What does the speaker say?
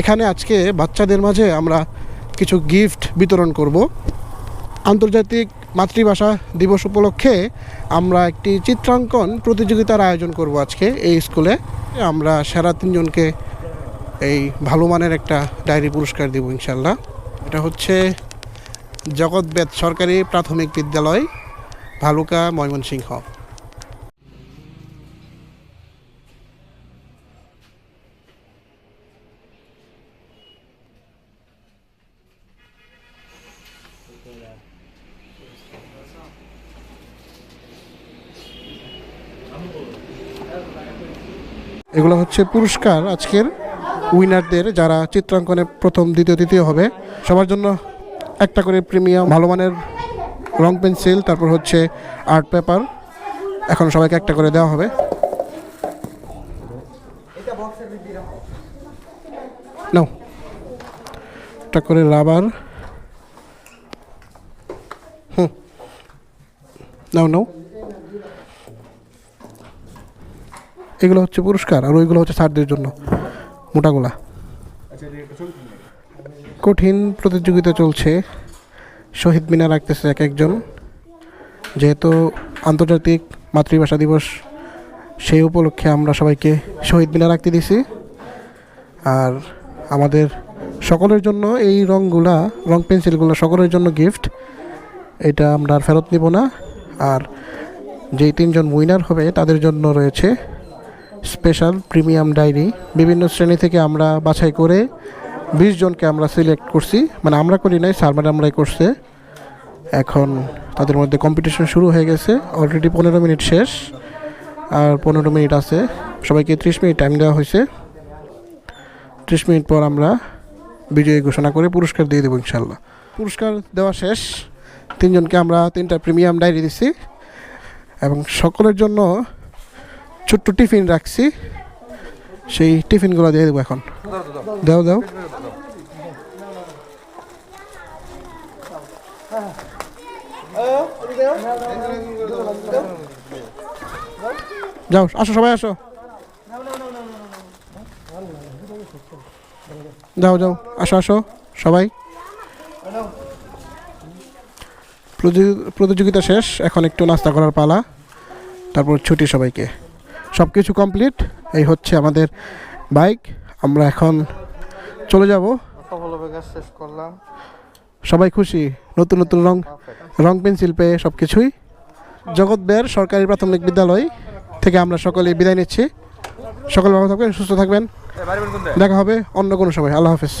এখানে আজকে বাচ্চাদের মাঝে আমরা কিছু গিফট বিতরণ করব। আন্তর্জাতিক মাতৃভাষা দিবস উপলক্ষে আমরা একটি চিত্রাঙ্কন প্রতিযোগিতার আয়োজন করব আজকে এই স্কুলে। আমরা সেরা তিনজনকে এই ভালো মানের একটা ডায়েরি পুরস্কার দেব ইনশাল্লাহ এটা হচ্ছে জগৎবেদ সরকারি প্রাথমিক বিদ্যালয়, ভালুকা ময়মনসিংহ। এগুলো হচ্ছে পুরস্কার আজকের উইনারদের যারা চিত্রাঙ্কনে প্রথম, দ্বিতীয়, তৃতীয় হবে। সবার জন্য একটা করে প্রিমিয়াম, ভালো মানের রং পেন্সিল, তারপর হচ্ছে আর্ট পেপার। এখন সবাইকে একটা করে দেওয়া হবে। নাও। একটা করে রাবার। হুম নাও নাও এগুলো হচ্ছে পুরস্কার আর ওইগুলো হচ্ছে স্যারদের জন্য মোটাগুলা। কঠিন প্রতিযোগিতা চলছে। শহীদ মিনা রাখতেছে এক একজন। যেহেতু আন্তর্জাতিক মাতৃভাষা দিবস, সেই উপলক্ষে আমরা সবাইকে শহীদ মিনা রাখতে দিছি। আর আমাদের সকলের জন্য এই রঙগুলা রং পেন্সিলগুলো সকলের জন্য গিফট এটা আমরা আর ফেরত নিব না। আর যেই তিনজন উইনার হবে, তাদের জন্য রয়েছে স্পেশাল প্রিমিয়াম ডায়েরি বিভিন্ন শ্রেণি থেকে আমরা বাছাই করে বিশ জনকে আমরা সিলেক্ট করছি। মানে আমরা করি নাই স্যার ম্যাডামরাই করছে। এখন তাদের মধ্যে কম্পিটিশন শুরু হয়ে গেছে। অলরেডি পনেরো মিনিট শেষ। আর পনেরো মিনিট আছে। সবাইকে ত্রিশ মিনিট টাইম দেওয়া হয়েছে। ত্রিশ মিনিট পর আমরা বিজয়ী ঘোষণা করে পুরস্কার দিয়ে দেবো ইনশাল্লাহ পুরস্কার দেওয়া শেষ। তিনজনকে আমরা তিনটা প্রিমিয়াম ডায়েরি দিছি এবং সকলের জন্য ছোট্ট টিফিন রাখছি। সেই টিফিনগুলো দিয়ে দেবো এখন। দাও দাও। যাও, আসো, সবাই আসো। যাও যাও আসো আসো, সবাই। প্রতিযোগিতা শেষ এখন একটু নাস্তা করার পালা তারপর ছুটি সবাইকে। সব কিছু কমপ্লিট এই হচ্ছে আমাদের বাইক আমরা এখন চলে যাব। সবাই খুশি নতুন নতুন রং রং পেন্সিল পেয়ে সব কিছুই জগৎ বের সরকারি প্রাথমিক বিদ্যালয় থেকে আমরা সকলে বিদায় নিচ্ছি। সকলে ভালো থাকবেন সুস্থ থাকবেন। দেখা হবে অন্য কোনো সময়। আল্লাহ হাফেজ।